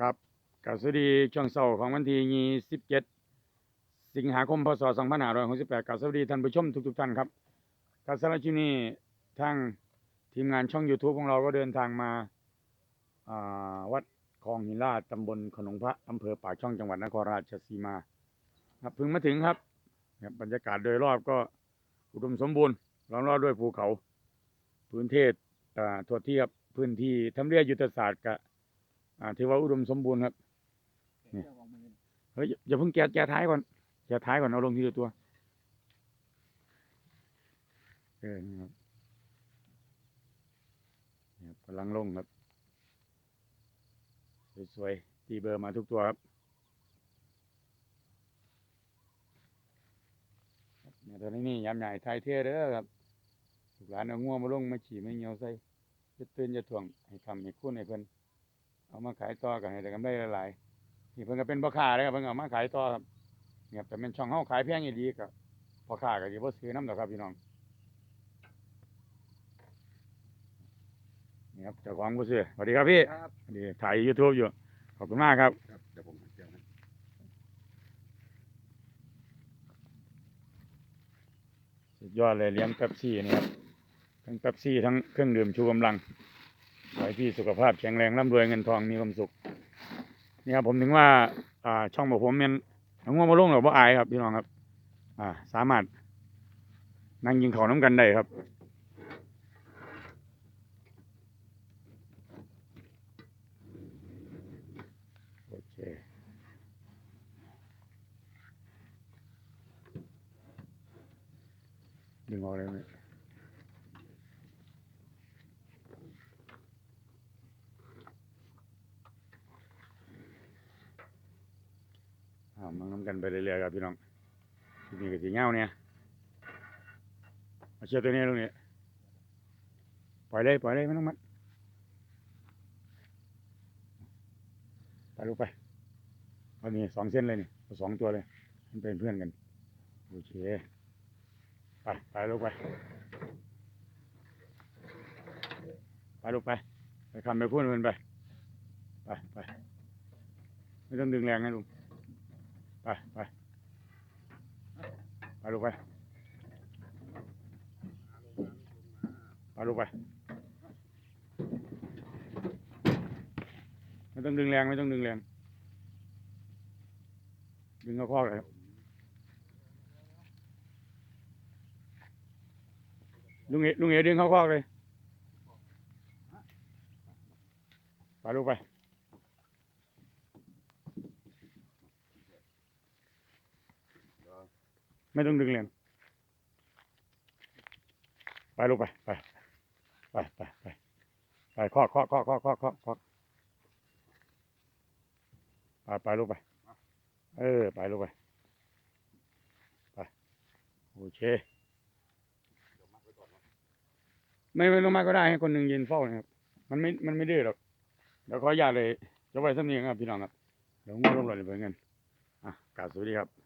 ครับกับสวัสดีช่วงเสาร์ของวันที่27 สิงหาคม พศ 2568กับสวัสดีท่านผู้ชมทุกๆท่านครับกับสำหรับที่นี้ทางทีมงานช่อง YouTube ของเราก็เดินทางมาาวัดคลองหินลาดตำบลขนงพระอำเภอปากช่องจังหวัดนครราชสีมาครับเพิ่งมาถึงครับบรรยากาศโดยรอบก็อุดมสมบูรณ์ล้อมรอบด้วยภูเขา พื้นที่ทั่วเทียบพื้นที่ทำเรียยุทธศาสตร์กับ อ่าถือว่าอุดมสมบูรณ์ครับนี่เฮ้ยอย่าอย่าเพิ่งแกะแกะท้ายก่อนแกะท้ายก่อนเอาลงทีละตัวเออนี่ครับนี่ครับกำลังลงครับสวยๆตีเบอร์มาทุกตัวครับครับเนี่ยตอนนี้นี่ยามใหญ่ไทยเท่เด้อครับลูกหลานเอาง่วงมาลงมาขี่ไม่เหี่ยวใส่จะตื่นจะถ่วงให้ทำให้คุ้นให้เพิ่น เอามาขายต่อกันให้ได้กำไรหลายๆนี่เพิ่นก็เป็นพ่อค้าเลยครับเพิ่นก็เอามาขายต่อครับเนี่ยครับแต่เป็นช่องเฮาขายแพงอีหลีก็พ่อค้าก็สิบ่ซื้อนํดอกครับพี่น้องนี่ครับเจ้าของบ่ซื้อสวัสดีครับพี่ครับสวัสดีถ่าย YouTube อยู่ขอบคุณมากครับครับเดี๋ยวผมเดี๋ยวให้สุดยอดเลยเลี้ยงเป๊ปซี่นี่ครับทั้งเป๊ปซี่ทั้งเครื่องดื่มชูกำลัง ขอให้พี่สุขภาพแข็งแรงร่ำรวยเงินทองมีความสุขนี่ครับผมถึงว่าอ่าช่องของผมเป็นน้องง่วงมาลงหรือว่าอายครับพี่น้องครับ อ่า สามารถนั่งยิงเขาน้ำกันได้ครับโอเคดึงออกเลยไหม มันน้ำกันไปเรื่อยๆครับพี่น้องทีนี้ก็สีเงาเนี่ยเอาเชือกตัวนี้ลงเนี่ปล่อยเลยปล่อยเลยไม่ต้องมัดไปลูกไปเอานี่สองเส้นเลยนี่สองตัวเลย มันเป็นเพื่อนกันโอเคไปไปลูกไปไปลูกไปไปคำไปพูดมันไปไปไปไม่ต้องดึงแรงนะลุง ไปไปไปลูกไปไปลูกไปไม่ต้องดึงแรงไม่ต้องดึงแรงดึงเข้าคอกเลยลุงเอลุงเอดึงเข้าคอกเลยไปลูกไป ไม่ต้องดึงเลยไปลูกไปไปไปไปไปไปคอกคอกคอกคอกคอกคอกคอกไปไปลูกไป เออ ไปลูกไปไปโอเคไม่ไม่ลงมาก็ได้ให้คนหนึ่งยืนเฝ้านะครับ มันไม่ มันไม่ดื้อหรอก เดี๋ยวขออนุญาตเลยจะไว้สักนิดครับพี่น้องครับ เดี๋ยวงงลงหล่นไปเงินอะกราบสวัสดีครับ